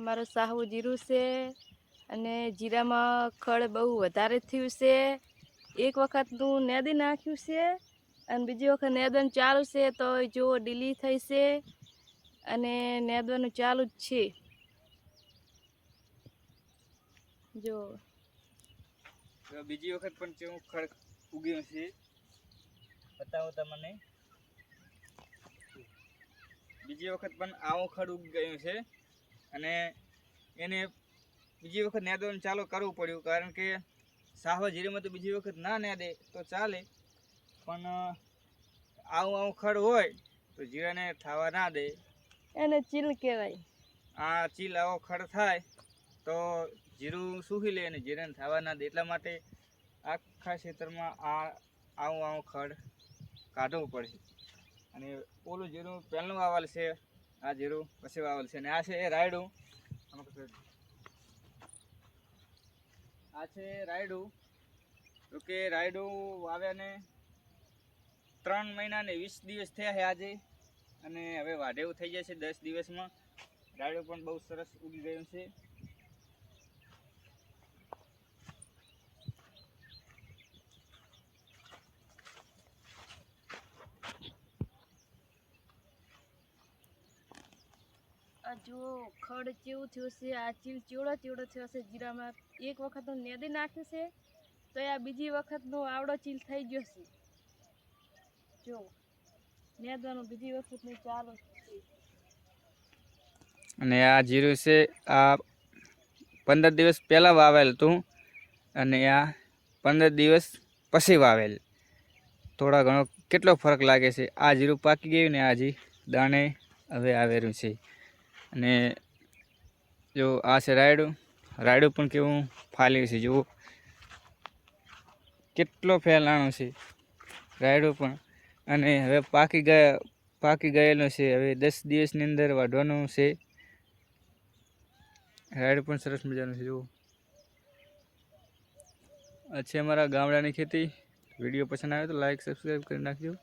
મારું સાહુ જીરું છે અને જીરામાં ખડ બહુ વધારે થયું છે. એક વખતનું નેદી નાખ્યું છે અને બીજી વખત નેદન ચાલુ છે તો જો ડીલી થઈ છે અને નેદવાનું ચાલુ જ છે. જો બીજી વખત પણ કેવું ખડ ઉગ્યું છે, બતાવો તમને બીજી વખત પણ આવું ખડ ઉગી ગયું છે. અને એને બીજી વખત નેદવાનું ચાલુ કરવું પડ્યું કારણ કે સાહવા જીરામાં તો બીજી વખત ના નેદે તો ચાલે. પણ આવું આવું ખડ હોય તો જીરાને થવા ના દે. એને ચીલ કહેવાય. આ ચીલ આવો ખડ થાય તો જીરું સૂકી લે અને જીરાને થવા ના દે. એટલા માટે આખા ક્ષેત્રમાં આ આવું આવું ખડ કાઢવું પડે. અને ઓલું જીરું પહેલું વાવલ છે આ જીરું પછી વાવલ છે. અને આ છે એ રાયડું. આ છે રાયડું. તો કે રાયડું વાવ્યાને ત્રણ મહિના ને વીસ દિવસ થયા છે આજે. અને હવે વાઢેવું થઈ થઈ જશે દસ દિવસમાં. રાયડું પણ બહુ સરસ ઉગી ગયું છે. જો ખડ ચેવું થયું છે આ ચીલ ચીવડો ચીવડો થયો છે જીરામાં એક વખતનું નેદી નાખ્યું તો આ બીજી વખતનો આવડો ચીલ થઈ ગયો છે જો, નેદવાનું બીજી વખતનું ચાલુ અને આ જીરું છે, આ પંદર દિવસ પહેલાં વાવેલ હતું, અને આ પંદર દિવસ પછી વાવેલ. થોડા ઘણો કેટલો ફરક લાગે છે? આ જીરું પાકી ગયું ને આ દાણે હવે આવેલું છે. અને જો આ છે રાયડું. રાયડું પણ કેવું ફાલ્યું છે. જુઓ. કેટલો ફેલાણો છે રાયડું પણ. અને હવે પાકી ગયા, પાકી ગયેલો છે. હવે દસ દિવસની અંદર વાઢવાનું છે. રાયડું પણ સરસ મજાનું છે. જુઓ. આ છે અમારા ગામડાની ખેતી. વીડિયો પસંદ આવ્યો તો લાઈક સબસ્ક્રાઈબ કરી નાખજો.